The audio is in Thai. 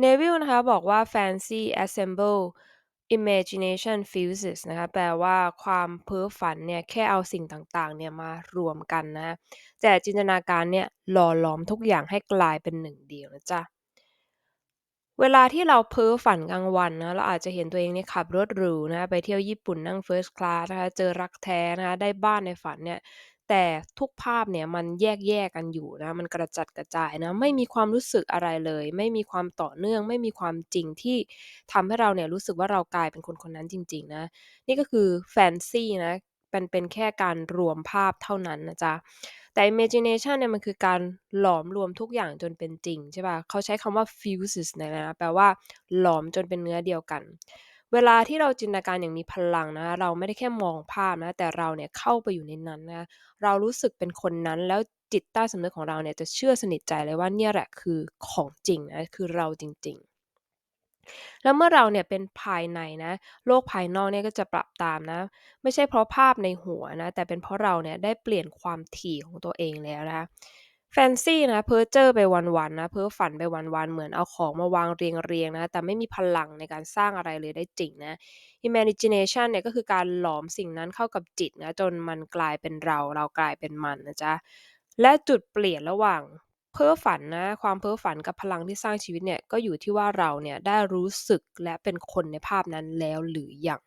เนวิลนะคะบอกว่า fancy assemble imagination fuses นะคะแปลว่าความเพ้อฝันเนี่ยแค่เอาสิ่งต่างๆเนี่ยมารวมกันนะแต่จินตนาการเนี่ยหล่อหลอมทุกอย่างให้กลายเป็นหนึ่งเดียวนะจ๊ะเวลาที่เราเพ้อฝันกลางวันนะเราอาจจะเห็นตัวเองเนี่ยขับรถหรูนะไปเที่ยวญี่ปุ่นนั่ง First Class นะคะเจอรักแท้นะคะได้บ้านในฝันเนี่ย แต่ทุกภาพเนี่ยมันแยกแยกกันอยู่นะ มันกระจัดกระจายนะ ไม่มีความรู้สึกอะไรเลย ไม่มีความต่อเนื่อง ไม่มีความจริงที่ทำให้เราเนี่ยรู้สึกว่า เรากลายเป็นคนคนนั้นจริง ๆ นะ นี่ก็คือแฟนซีนะเป็นเป็นแค่การรวมภาพเท่านั้นนะจ๊ะ แต่ imagination เนี่ยมันคือการหลอมรวมทุกอย่างจนเป็นจริง ใช่ป่ะเขาใช้คำว่า fuses เนี่ยนะ แปลว่าหลอมจนเป็นเนื้อเดียวกัน เวลาที่เราจินตนาการอย่างมีพลังนะ เราไม่ได้แค่มองภาพนะ แต่เราเนี่ยเข้าไปอยู่ในนั้นนะ เรารู้สึกเป็นคนนั้นแล้วจิตใต้สำนึกของเราเนี่ยจะเชื่อสนิทใจเลยว่าเนี่ยแหละคือของจริงนะคือเราจริง ๆแล้วเมื่อเราเนี่ยเป็นภายในนะ โลกภายนอกเนี่ยก็จะปรับตามนะ ไม่ใช่เพราะภาพในหัวนะ แต่เป็นเพราะเราเนี่ยได้เปลี่ยนความถี่ของตัวเองแล้วนะคะ แฟนซีนะ เพ้อเจ้อไปวันๆนะ เพ้อฝันไปวันๆ เหมือนเอาของมาวางเรียงๆนะ แต่ไม่มีพลังในการสร้างอะไรเลยได้จริงนะ imagination เนี่ยก็คือการหลอมสิ่งนั้นเข้ากับจิตนะ จนมันกลายเป็นเรา เรากลายเป็นมันนะจ๊ะ และจุดเปลี่ยนระหว่างเพ้อฝันนะ ความเพ้อฝันกับพลังที่สร้างชีวิตเนี่ย ก็อยู่ที่ว่าเราเนี่ยได้รู้สึกและเป็นคนในภาพนั้นแล้วหรือยัง